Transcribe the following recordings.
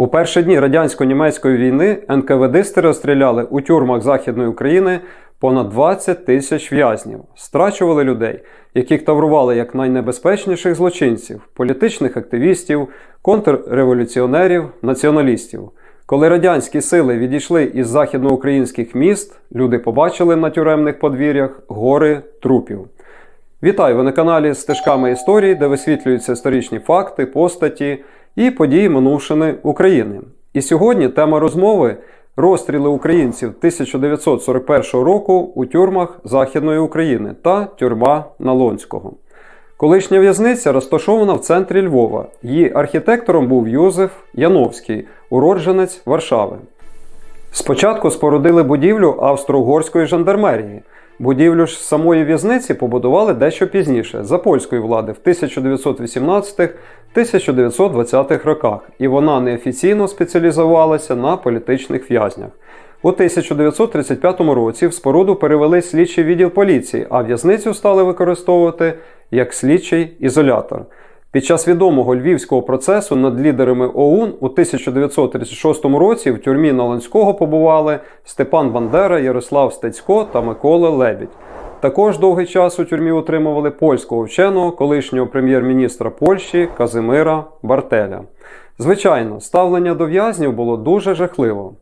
У перші дні радянсько-німецької війни НКВДисти розстріляли у тюрмах Західної України понад 20 тисяч в'язнів, страчували людей, яких таврували як найнебезпечніших злочинців, політичних активістів, контрреволюціонерів, націоналістів. Коли радянські сили відійшли із західноукраїнських міст, люди побачили на тюремних подвір'ях гори трупів. Вітаю! Ви на каналі Стежками історії, де висвітлюються історичні факти, постаті і події минувшини України. І сьогодні тема розмови розстріли українців 1941 року у тюрмах Західної України та тюрма Налонського. Колишня в'язниця розташована в центрі Львова. Її архітектором був Йозеф Яновський, уродженець Варшави. Спочатку спорудили будівлю австро-угорської жандармерії. Будівлю ж самої в'язниці побудували дещо пізніше, за польської влади в 1918-1920 роках, і вона неофіційно спеціалізувалася на політичних в'язнях. У 1935 році в споруду перевели слідчий відділ поліції, а в'язницю стали використовувати як слідчий ізолятор. Під час відомого львівського процесу над лідерами ОУН у 1936 році в тюрмі Наланського побували Степан Бандера, Ярослав Стецько та Микола Лебідь. Також довгий час у тюрмі утримували польського вченого, колишнього прем'єр-міністра Польщі Казимира Бартеля. Звичайно, ставлення до в'язнів було дуже жахливо.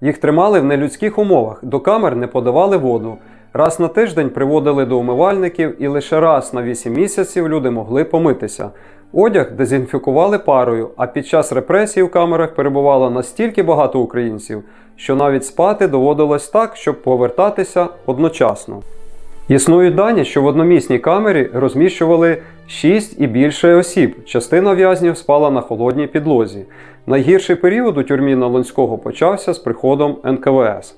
Їх тримали в нелюдських умовах, до камер не подавали воду. Раз на тиждень приводили до умивальників і лише раз на 8 місяців люди могли помитися. Одяг дезінфікували парою, а під час репресій у камерах перебувало настільки багато українців, що навіть спати доводилось так, щоб повертатися одночасно. Існують дані, що в одномісній камері розміщували 6 і більше осіб. Частина в'язнів спала на холодній підлозі. Найгірший період у тюрмі Налонського почався з приходом НКВС.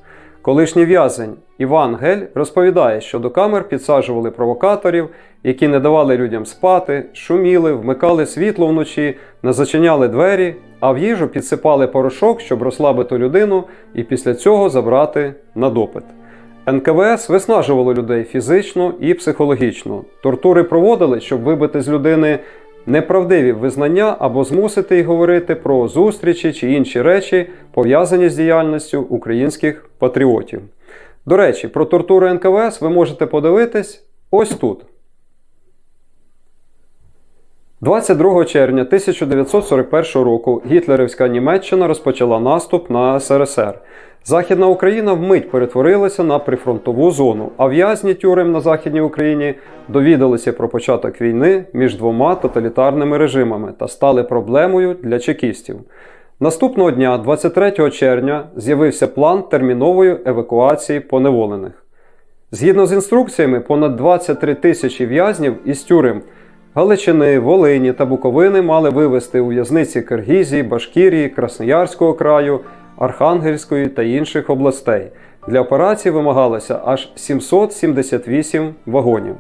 Колишній в'язень Іван Гель розповідає, що до камер підсаджували провокаторів, які не давали людям спати, шуміли, вмикали світло вночі, не зачиняли двері, а в їжу підсипали порошок, щоб розслабити людину і після цього забрати на допит. НКВС виснажувало людей фізично і психологічно. Тортури проводили, щоб вибити з людини неправдиві визнання або змусити їх говорити про зустрічі чи інші речі, пов'язані з діяльністю українських патріотів. До речі, про тортури НКВС ви можете подивитись ось тут. 22 червня 1941 року гітлерівська Німеччина розпочала наступ на СРСР. Західна Україна вмить перетворилася на прифронтову зону, а в'язні тюрем на Західній Україні довідалися про початок війни між двома тоталітарними режимами та стали проблемою для чекістів. Наступного дня, 23 червня, з'явився план термінової евакуації поневолених. Згідно з інструкціями, понад 23 тисячі в'язнів із тюрем Галичини, Волині та Буковини мали вивезти у в'язниці Киргізії, Башкірії, Красноярського краю, Архангельської та інших областей. Для операції вимагалося аж 778 вагонів.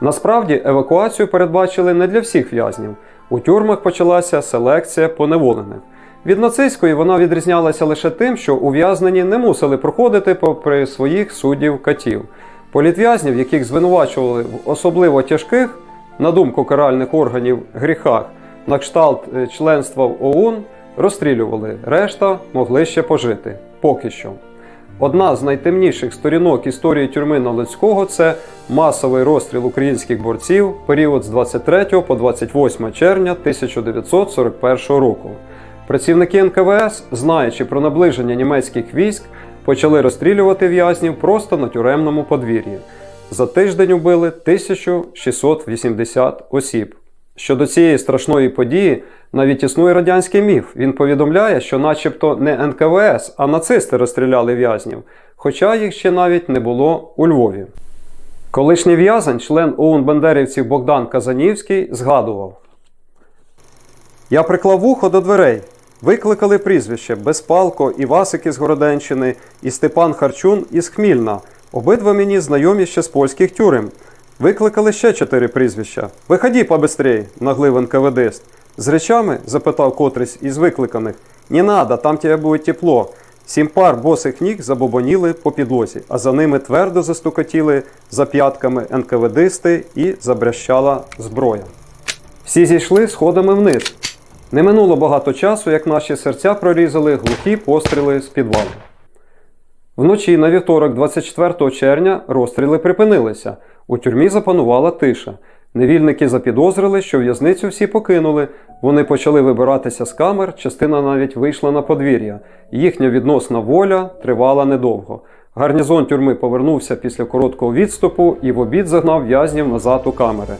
Насправді евакуацію передбачили не для всіх в'язнів. У тюрмах почалася селекція поневолених. Від нацистської вона відрізнялася лише тим, що ув'язнені не мусили проходити попри своїх суддів катів. Політв'язнів, яких звинувачували в особливо тяжких, на думку каральних органів, гріхах, на кшталт е, членства в ОУН, розстрілювали, решта могли ще пожити. Поки що. Одна з найтемніших сторінок історії тюрми Налицького це масовий розстріл українських борців період з 23 по 28 червня 1941 року. Працівники НКВС, знаючи про наближення німецьких військ, почали розстрілювати в'язнів просто на тюремному подвір'ї. За тиждень убили 1680 осіб. Щодо цієї страшної події навіть існує радянський міф. Він повідомляє, що начебто не НКВС, а нацисти розстріляли в'язнів, хоча їх ще навіть не було у Львові. Колишній в'язень, член ОУН Бандерівців Богдан Казанівський, згадував: Я приклав вухо до дверей. Викликали прізвище Безпалко, Івасик із Городенщини і Степан Харчун із Хмільна. Обидва мені знайомі ще з польських тюрем. Викликали ще чотири прізвища. Виході побистрій, наглив НКВДист. З речами? запитав котрийсь із викликаних. Не надо, там тебе буде тепло. Сім пар босих ніг забобоніли по підлозі, а за ними твердо застукотіли за п'ятками НКВДисти і забрящала зброя. Всі зійшли сходами вниз. Не минуло багато часу, як наші серця прорізали глухі постріли з підвалу. Вночі на вівторок, 24 червня, розстріли припинилися. У тюрмі запанувала тиша. Невільники запідозрили, що в'язницю всі покинули. Вони почали вибиратися з камер, частина навіть вийшла на подвір'я. Їхня відносна воля тривала недовго. Гарнізон тюрми повернувся після короткого відступу і в обід загнав в'язнів назад у камери.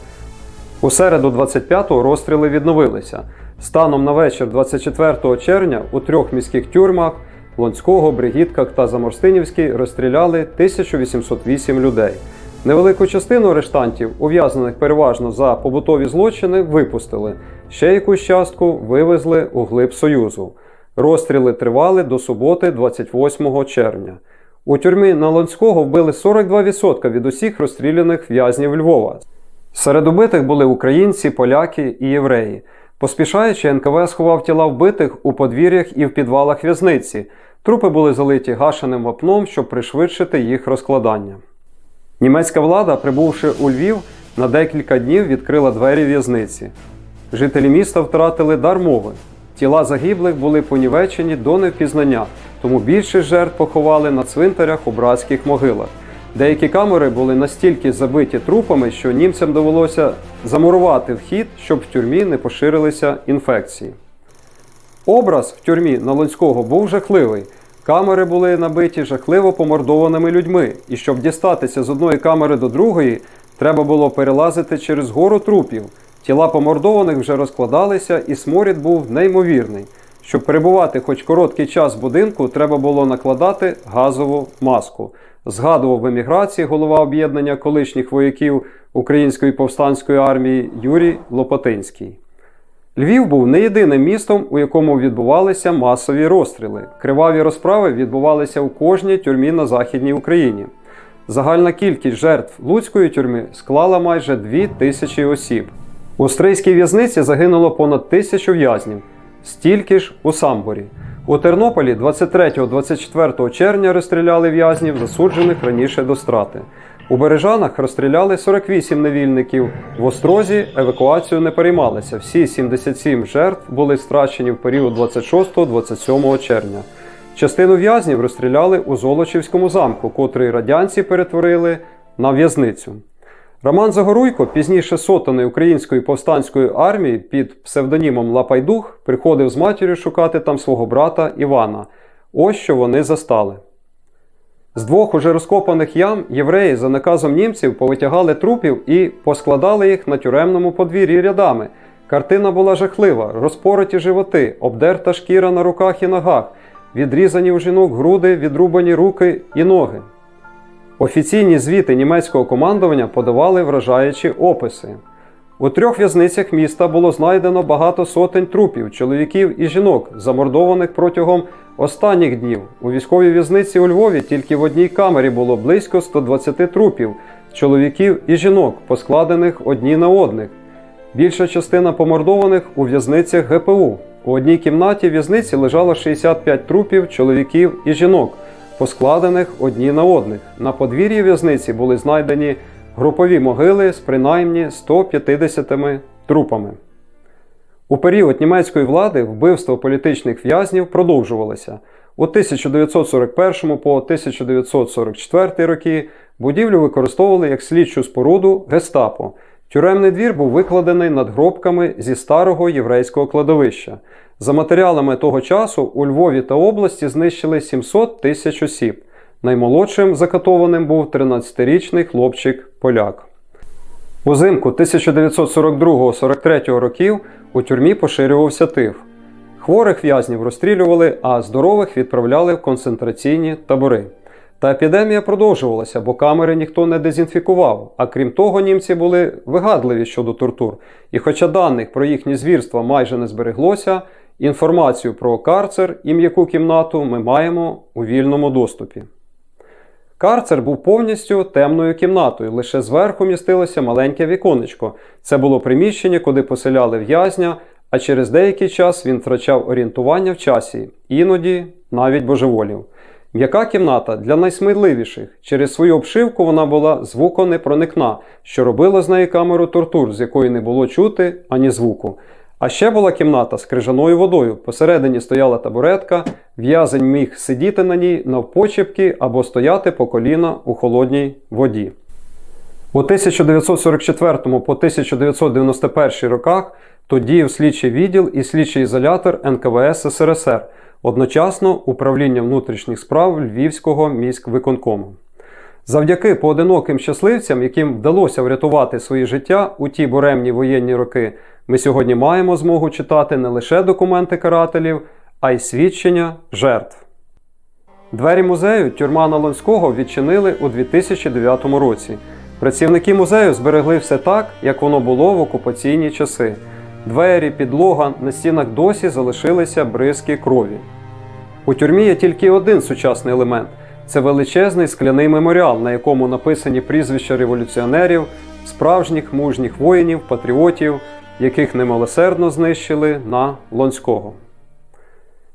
У середу 25-го розстріли відновилися. Станом на вечір 24 червня у трьох міських тюрмах Лонського, Бригітках та Заморстинівській розстріляли 1808 людей. Невелику частину арештантів, ув'язнених переважно за побутові злочини, випустили. Ще якусь частку вивезли у глиб Союзу. Розстріли тривали до суботи, 28 червня. У тюрмі на Лонського вбили 42% від усіх розстріляних в'язнів Львова. Серед убитих були українці, поляки і євреї. Поспішаючи, НКВ сховав тіла вбитих у подвір'ях і в підвалах в'язниці. Трупи були залиті гашеним вапном, щоб пришвидшити їх розкладання. Німецька влада, прибувши у Львів, на декілька днів відкрила двері в'язниці. Жителі міста втратили дар мови. Тіла загиблих були понівечені до невпізнання, тому більшість жертв поховали на цвинтарях у братських могилах. Деякі камери були настільки забиті трупами, що німцям довелося замурувати вхід, щоб в тюрмі не поширилися інфекції. Образ в тюрмі Налонського був жахливий. Камери були набиті жахливо помордованими людьми, і щоб дістатися з одної камери до другої, треба було перелазити через гору трупів. Тіла помордованих вже розкладалися, і сморід був неймовірний. Щоб перебувати хоч короткий час в будинку, треба було накладати газову маску. Згадував в еміграції голова об'єднання колишніх вояків Української повстанської армії Юрій Лопатинський. Львів був не єдиним містом, у якому відбувалися масові розстріли. Криваві розправи відбувалися у кожній тюрмі на Західній Україні. Загальна кількість жертв Луцької тюрми склала майже 2 тисячі осіб. У Стрийській в'язниці загинуло понад тисячу в'язнів, стільки ж у Самборі. У Тернополі 23-24 червня розстріляли в'язнів, засуджених раніше до страти. У Бережанах розстріляли 48 невільників. В Острозі евакуацію не переймалися. Всі 77 жертв були страчені в період 26-27 червня. Частину в'язнів розстріляли у Золочівському замку, котрий радянці перетворили на в'язницю. Роман Загоруйко, пізніше сотаний української повстанської армії під псевдонімом Лапайдух, приходив з матір'ю шукати там свого брата Івана. Ось що вони застали. З двох уже розкопаних ям євреї за наказом німців повитягали трупів і поскладали їх на тюремному подвір'ї рядами. Картина була жахлива, розпороті животи, обдерта шкіра на руках і ногах, відрізані у жінок груди, відрубані руки і ноги. Офіційні звіти німецького командування подавали вражаючі описи. У трьох в'язницях міста було знайдено багато сотень трупів, чоловіків і жінок, замордованих протягом останніх днів. У військовій в'язниці у Львові тільки в одній камері було близько 120 трупів, чоловіків і жінок, поскладених одні на одних. Більша частина помордованих у в'язницях ГПУ. У одній кімнаті в'язниці лежало 65 трупів чоловіків і жінок, поскладених одні на одних. На подвір'ї в'язниці були знайдені групові могили з принаймні 150 трупами. У період німецької влади вбивство політичних в'язнів продовжувалося. У 1941 по 1944 роки будівлю використовували як слідчу споруду гестапо. Тюремний двір був викладений надгробками зі старого єврейського кладовища. За матеріалами того часу у Львові та області знищили 700 тисяч осіб. Наймолодшим закатованим був 13-річний хлопчик-поляк. Узимку 1942-43 років у тюрмі поширювався тиф. Хворих в'язнів розстрілювали, а здорових відправляли в концентраційні табори. Та епідемія продовжувалася, бо камери ніхто не дезінфікував. А крім того, німці були вигадливі щодо тортур. І хоча даних про їхні звірства майже не збереглося, інформацію про карцер і м'яку кімнату ми маємо у вільному доступі. Карцер був повністю темною кімнатою, лише зверху містилося маленьке віконечко. Це було приміщення, куди поселяли в'язня, а через деякий час він втрачав орієнтування в часі, іноді навіть божеволів. М'яка кімната для найсміливіших. Через свою обшивку вона була звуконепроникна, що робило з неї камеру тортур, з якої не було чути ані звуку. А ще була кімната з крижаною водою. Посередині стояла табуретка, в'язень міг сидіти на ній навпочепки або стояти по коліна у холодній воді. У 1944 по 1991 роках тут діяв слідчий відділ і слідчий ізолятор НКВС СРСР, одночасно управління внутрішніх справ Львівського міськвиконкому. Завдяки поодиноким щасливцям, яким вдалося врятувати свої життя у ті буремні воєнні роки, ми сьогодні маємо змогу читати не лише документи карателів, а й свідчення жертв. Двері музею тюрма Налонського відчинили у 2009 році. Працівники музею зберегли все так, як воно було в окупаційні часи. Двері, підлога на стінах досі залишилися бризки крові. У тюрмі є тільки один сучасний елемент це величезний скляний меморіал, на якому написані прізвища революціонерів, справжніх мужніх воїнів, патріотів, яких немилосердно знищили на Лонського.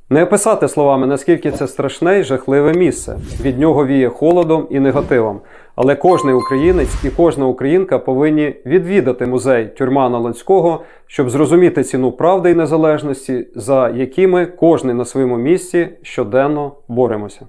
Не описати словами, наскільки це страшне і жахливе місце. Від нього віє холодом і негативом. Але кожний українець і кожна українка повинні відвідати музей тюрма Налонського, щоб зрозуміти ціну правди і незалежності, за якими кожний на своєму місці щоденно боремося.